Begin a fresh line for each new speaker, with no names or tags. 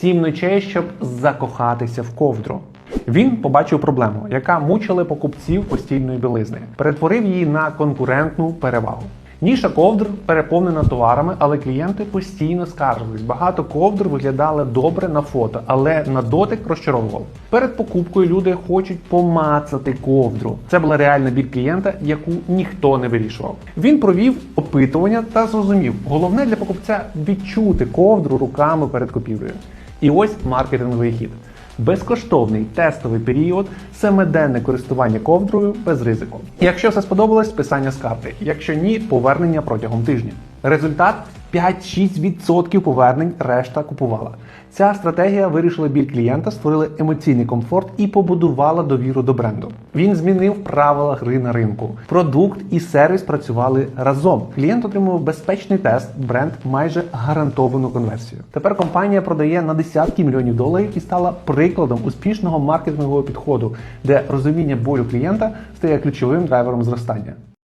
сім ночей, щоб закохатися в ковдру. Він побачив проблему, яка мучила покупців постільної білизни, перетворив її на конкурентну перевагу. Ніша ковдр переповнена товарами, але клієнти постійно скаржились. Багато ковдр виглядали добре на фото, але на дотик розчаровував. Перед покупкою люди хочуть помацати ковдру. Це була реальна біль клієнта, яку ніхто не вирішував. Він провів опитування та зрозумів, головне для покупця відчути ковдру руками перед купівлею. І ось маркетинговий хід. Безкоштовний тестовий період, семиденне користування ковдрою без ризику. Якщо все сподобалось, списання з карти. Якщо ні, повернення протягом тижня. Результат 5-6% повернень решта купувала. Ця стратегія вирішила біль клієнта, створила емоційний комфорт і побудувала довіру до бренду. Він змінив правила гри на ринку. Продукт і сервіс працювали разом. Клієнт отримав безпечний тест, бренд майже гарантовану конверсію. Тепер компанія продає на десятки мільйонів доларів і стала прикладом успішного маркетингового підходу, де розуміння болю клієнта стає ключовим драйвером зростання.